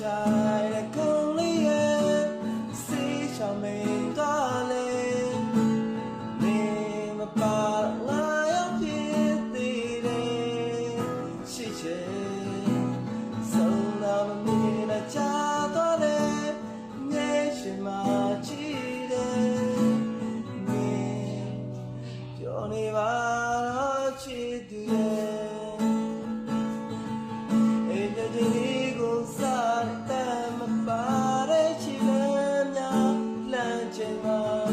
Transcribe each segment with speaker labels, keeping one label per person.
Speaker 1: တိုင်းအကုန်လေးရဲ့စေးချောင်းမင်းကလည်းမင်းမပါငါရောက်ဖြစ်သေးတယ်ရှိချေဆုံးလာမင်းနဲ့ချတော့လေမြဲရှင်မကြည့်တယ်မင်းပြောနေပါတော့ချစ်သူ 前方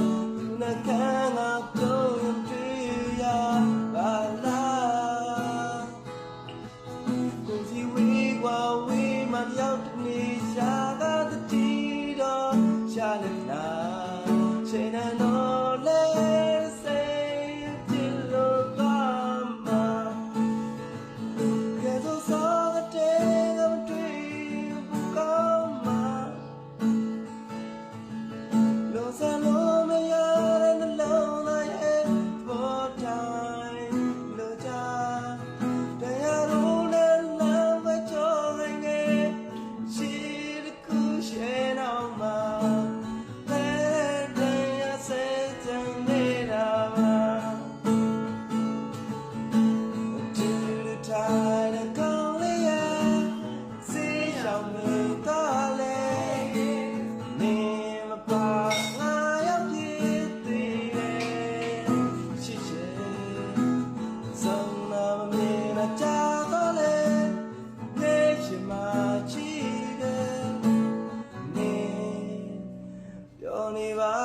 Speaker 1: Sony va.